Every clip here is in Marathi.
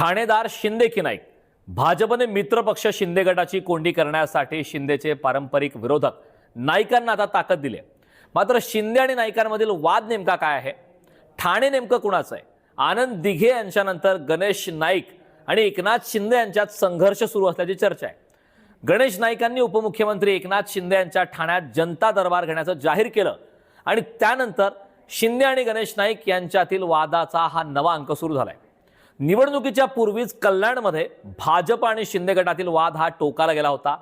ठाणेदार शिंदे की नाईक भाजपने मित्रपक्ष शिंदे गटाची कोंडी करण्यासाठी शिंदेचे पारंपरिक विरोधक नाईकांना आता ताकद दिली आहे. मात्र शिंदे आणि नाईकांमधील वाद नेमका काय आहे? ठाणे नेमकं कुणाचं आहे? आनंद दिघे यांच्यानंतर गणेश नाईक आणि एकनाथ शिंदे यांच्यात संघर्ष सुरू असल्याची चर्चा आहे. गणेश नाईकांनी उपमुख्यमंत्री एकनाथ शिंदे यांच्या ठाण्यात जनता दरबार घेण्याचं जाहीर केलं आणि त्यानंतर शिंदे आणि गणेश नाईक यांच्यातील वादाचा हा नवा अंक सुरू झाला आहे निवडणुकीच्या पूर्वीच कल्याणमध्ये भाजप आणि शिंदे गटातील वाद हा टोकाला गेला होता.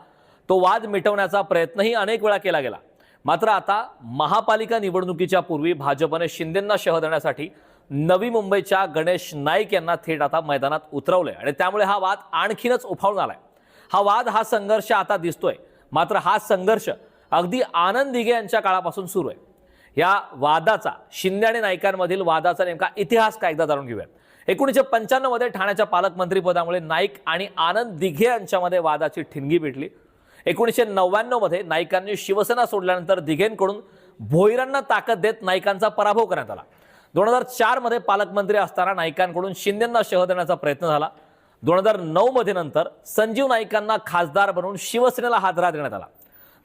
तो वाद मिटवण्याचा प्रयत्नही अनेक वेळा केला गेला. मात्र आता महापालिका निवडणुकीच्या पूर्वी भाजपने शिंदेंना शह देण्यासाठी नवी मुंबईच्या गणेश नाईक यांना थेट आता मैदानात उतरवलंय. आणि त्यामुळे हा वाद आणखीनच उफाळून आलाय. हा वाद हा संघर्ष आता दिसतोय. मात्र हा संघर्ष अगदी आनंद दिघे यांच्या काळापासून सुरू आहे. या वादाचा शिंदे आणि नायकांमधील वादाचा नेमका इतिहास काय एकदा जाणून घेऊयात. एकोणीसशे पंच्याण्णवमध्ये ठाण्याच्या पालकमंत्रीपदामुळे नाईक आणि आनंद दिघे यांच्यामध्ये वादाची ठिणगी भेटली एकोणीसशे नव्याण्णवमध्ये नाईकांनी शिवसेना सोडल्यानंतर दिघेंकडून भोईरांना ताकद देत नाईकांचा पराभव करण्यात आला. दोन हजार चारमध्ये पालकमंत्री असताना नाईकांकडून शिंदेंना शह देण्याचा प्रयत्न झाला. दोन हजार नऊमध्ये नंतर संजीव नाईकांना खासदार बनवून शिवसेनेला हादरा देण्यात आला.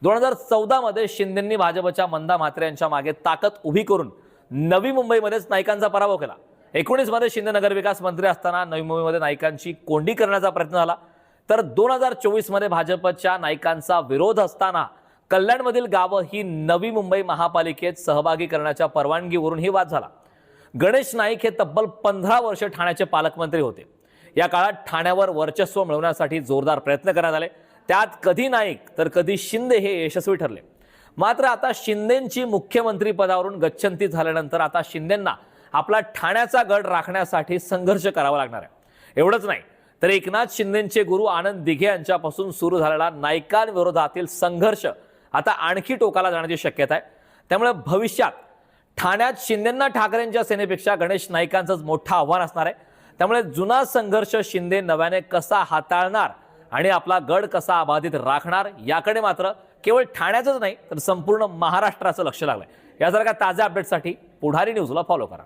दोन हजार चौदामध्ये शिंदेंनी भाजपच्या मंदा म्हात्रे यांच्या मागे ताकद उभी करून नवी मुंबईमध्येच नाईकांचा पराभव केला. एकोणीसमध्ये शिंदे नगरविकास मंत्री असताना नवी मुंबईमध्ये नाईकांची कोंडी करण्याचा प्रयत्न झाला. तर दोन हजार चोवीसमध्ये भाजपच्या नाईकांचा विरोध असताना कल्याणमधील गावं ही नवी मुंबई महापालिकेत सहभागी करण्याच्या परवानगीवरून ही वाद झाला. गणेश नाईक हे तब्बल पंधरा वर्ष ठाण्याचे पालकमंत्री होते. या काळात ठाण्यावर वर्चस्व मिळवण्यासाठी जोरदार प्रयत्न करण्यात आले. त्यात कधी नाईक तर कधी शिंदे हे यशस्वी ठरले. मात्र आता शिंदेंची मुख्यमंत्री पदावरून गच्छंती झाल्यानंतर आता शिंदेंना आपला ठाण्याचा गड राखण्यासाठी संघर्ष करावा लागणार आहे. एवढंच नाही तर एकनाथ शिंदेचे गुरु आनंद दिघे यांच्यापासून सुरू झालेला नायकांविरोधातील संघर्ष आता आणखी टोकाला जाण्याची शक्यता आहे. त्यामुळे भविष्यात ठाण्यात शिंदेंना ठाकरेंच्या सेनेपेक्षा गणेश नाईकांचंच मोठं आव्हान असणार आहे. त्यामुळे जुना संघर्ष शिंदे नव्याने कसा हाताळणार आणि आपला गड कसा अबाधित राखणार याकडे मात्र केवळ ठाण्याचंच नाही तर संपूर्ण महाराष्ट्राचं लक्ष लागलंय. यासारख्या ताज्या अपडेटसाठी पुढारी न्यूजला फॉलो करा.